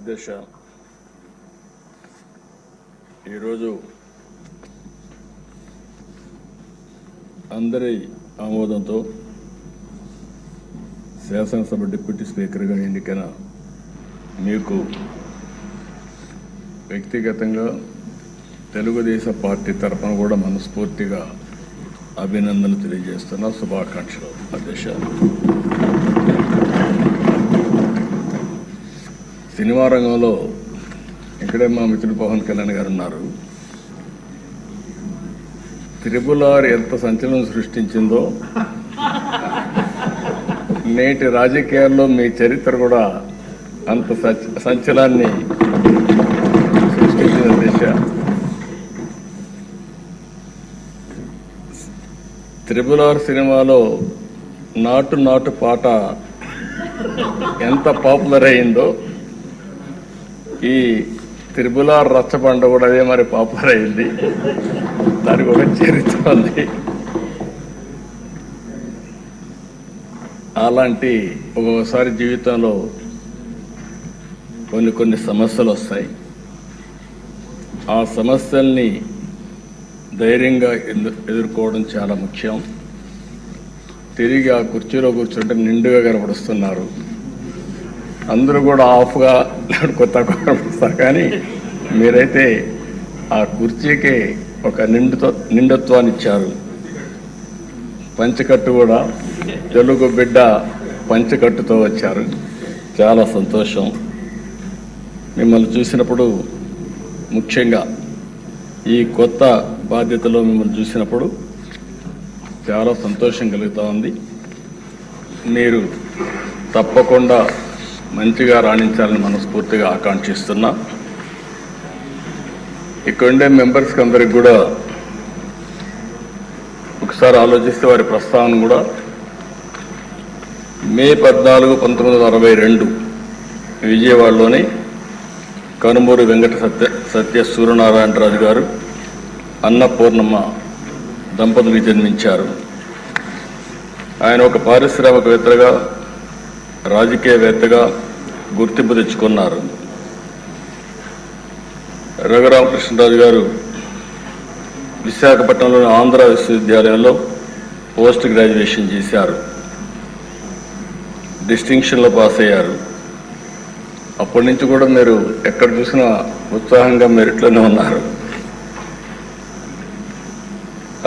అధ్యక్ష ఈరోజు అందరి ఆమోదంతో శాసనసభ డిప్యూటీ స్పీకర్గా ఎన్నికైన మీకు వ్యక్తిగతంగా తెలుగుదేశం పార్టీ తరఫున కూడా మనస్ఫూర్తిగా అభినందనలు తెలియజేస్తున్న. శుభాకాంక్షలు అధ్యక్ష. సినిమా రంగంలో ఇక్కడే మా మిత్రుడు పవన్ కళ్యాణ్ గారు ఉన్నారు. త్రిపుల్ ఆర్ ఎంత సంచలనం సృష్టించిందో నేటి రాజకీయాల్లో మీ చరిత్ర కూడా అంత సంచలాన్ని సృష్టించిన దిశ. త్రిపుల్ ఆర్ సినిమాలో నాటు నాటు పాట ఎంత పాపులర్ అయిందో ఈ త్రిపుల రచ్చబండ కూడా అదే మరి పాపులర్ అయింది దానికి ఒక చరిత్ర ఉంది అలాంటి ఒక్కొక్కసారి జీవితంలో కొన్ని కొన్ని సమస్యలు వస్తాయి. ఆ సమస్యల్ని ధైర్యంగా ఎదుర్కోవడం చాలా ముఖ్యం. తిరిగి ఆ కుర్చీలో కూర్చుంటే నిండుగా కనపడుస్తున్నారు. అందరూ కూడా ఆఫ్గా కొత్త కనపడుస్తారు కానీ మీరైతే ఆ కుర్చీకి ఒక నిండుతో నిండుత్వాన్ని ఇచ్చారు. పంచకట్టు కూడా తెలుగు బిడ్డ పంచకట్టుతో వచ్చారు. చాలా సంతోషం. మిమ్మల్ని చూసినప్పుడు ముఖ్యంగా ఈ కొత్త బాధ్యతలో మిమ్మల్ని చూసినప్పుడు చాలా సంతోషం కలుగుతూ ఉంది. మీరు తప్పకుండా మంచిగా రాణించాలని మనస్ఫూర్తిగా ఆకాంక్షిస్తున్నా. ఇక్కడ ఉండే మెంబర్స్కి అందరికి కూడా ఒకసారి ఆలోచిస్తే వారి ప్రస్తావన కూడా మే పద్నాలుగు పంతొమ్మిది వందల అరవై రెండు విజయవాడలోని కనుమూరి వెంకట సత్య సత్య సూర్యనారాయణరాజు గారు అన్నపూర్ణమ్మ దంపతులకు జన్మించారు. ఆయన ఒక పారిశ్రామికవేత్తగా రాజకీయవేత్తగా గుర్తింపు తెచ్చుకున్నారు. రఘురామకృష్ణరాజు గారు విశాఖపట్నంలోని ఆంధ్ర విశ్వవిద్యాలయంలో పోస్ట్ గ్రాడ్యుయేషన్ చేశారు. డిస్టింక్షన్లో పాస్ అయ్యారు. అప్పటి నుంచి కూడా మీరు ఎక్కడ చూసినా ఉత్సాహంగా మెరిట్లోనే ఉన్నారు.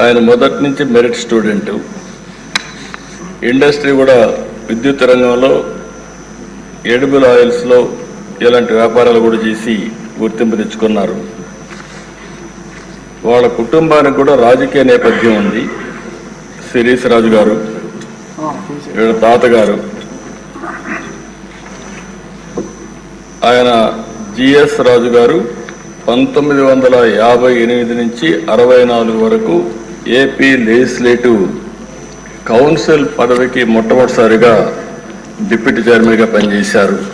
ఆయన మొదటి నుంచి మెరిట్ స్టూడెంట్. ఇండస్ట్రీ కూడా విద్యుత్ రంగంలో ఎడిబుల్ ఆయిల్స్లో ఇలాంటి వ్యాపారాలు కూడా చేసి గుర్తింపు తెచ్చుకున్నారు. వాళ్ళ కుటుంబానికి కూడా రాజకీయ నేపథ్యం ఉంది. శిరీష్ రాజు గారు వీళ్ళ తాతగారు. ఆయన జిఎస్ రాజు గారు పంతొమ్మిది వందల యాభై ఎనిమిది నుంచి అరవై నాలుగు వరకు ఏపీ లెజిస్లేటివ్ కౌన్సిల్ పదవికి మొట్టమొదటిసారిగా డిప్యూటీ చైర్మన్గా పనిచేశారు.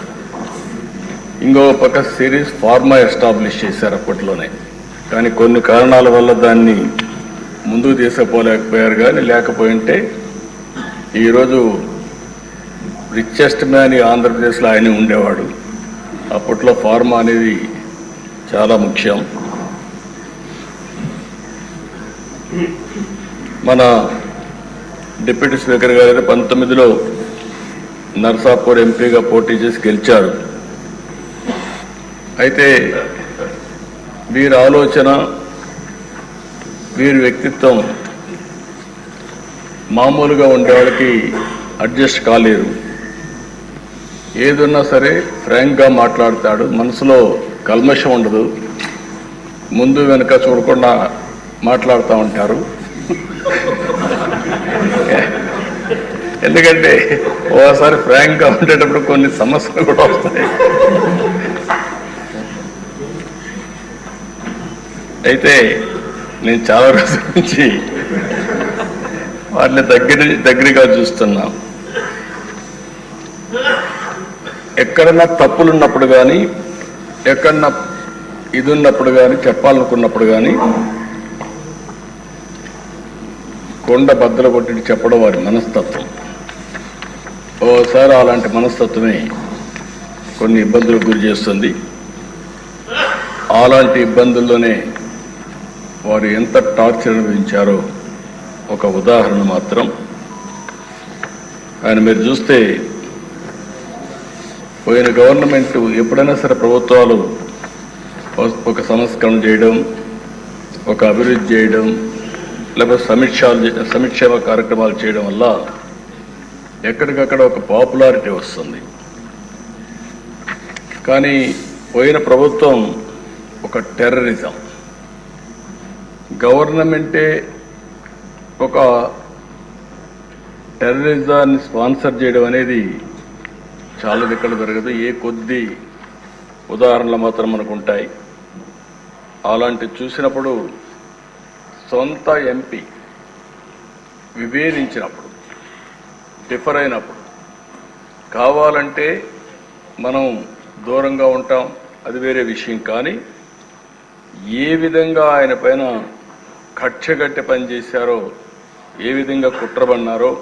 ఇంకో పక్క సిరీస్ ఫార్మా ఎస్టాబ్లిష్ చేశారు అప్పట్లోనే. కానీ కొన్ని కారణాల వల్ల దాన్ని ముందుకు తీసుకుపోలేకపోయారు కానీ లేకపోయింటే ఈరోజు రిచెస్ట్ మ్యాన్ ఆంధ్రప్రదేశ్లో ఆయన ఉండేవాడు. అప్పట్లో ఫార్మా అనేది చాలా ముఖ్యం. మన డిప్యూటీ స్పీకర్ గారు పంతొమ్మిదిలో నర్సాపూర్ ఎంపీగా పోటీ చేసి గెలిచారు. అయితే వీరి ఆలోచన వీరి వ్యక్తిత్వం మామూలుగా ఉండేవాళ్ళకి అడ్జస్ట్ కాలేరు ఏదున్నా సరే ఫ్రాంక్గా మాట్లాడతాడు. మనసులో కల్మషం ఉండదు. ముందు వెనుక చూడకుండా మాట్లాడుతూ ఉంటారు. ఎందుకంటే ఓసారి ఫ్రాంక్గా ఉండేటప్పుడు కొన్ని సమస్యలు కూడా వస్తాయి. అయితే నేను చాలా రోజుల నుంచి వాటిని దగ్గర దగ్గరగా చూస్తున్నా. ఎక్కడన్నా తప్పులు ఉన్నప్పుడు కానీ ఎక్కడన్నా ఇది ఉన్నప్పుడు కానీ చెప్పాలనుకున్నప్పుడు కానీ కొండ బద్దలు కొట్టి చెప్పడం వారి మనస్తత్వం. ఓసారి అలాంటి మనస్తత్వమే కొన్ని ఇబ్బందులకు గురి చేస్తుంది. అలాంటి ఇబ్బందుల్లోనే వారు ఎంత టార్చర్ అనుభవించారో ఒక ఉదాహరణ మాత్రం. ఆయన మీరు చూస్తే పోయిన గవర్నమెంట్ ఎప్పుడైనా సరే ప్రభుత్వాలు ఒక సంస్కరణ చేయడం ఒక అభివృద్ధి చేయడం లేకపోతే సమీక్షాలు సమీక్షేమ కార్యక్రమాలు చేయడం వల్ల ఎక్కడికక్కడ ఒక పాపులారిటీ వస్తుంది. కానీ పోయిన ప్రభుత్వం ఒక టెర్రరిజం. గవర్నమెంటే ఒక టెర్రరిజాన్ని స్పాన్సర్ చేయడం అనేది చాలా దిక్కలు జరగదు. ఏ కొద్ది ఉదాహరణలు మాత్రం మనకు ఉంటాయి అలాంటి చూసినప్పుడు సొంత ఎంపీ విభేదించినప్పుడు డిఫర్ అయినప్పుడు. కావాలంటే మనం దూరంగా ఉంటాం అది వేరే విషయం. కానీ ఏ విధంగా ఆయన పైన కక్షగట్టి పనిచేశారో ఏ విధంగా కుట్రబన్నారో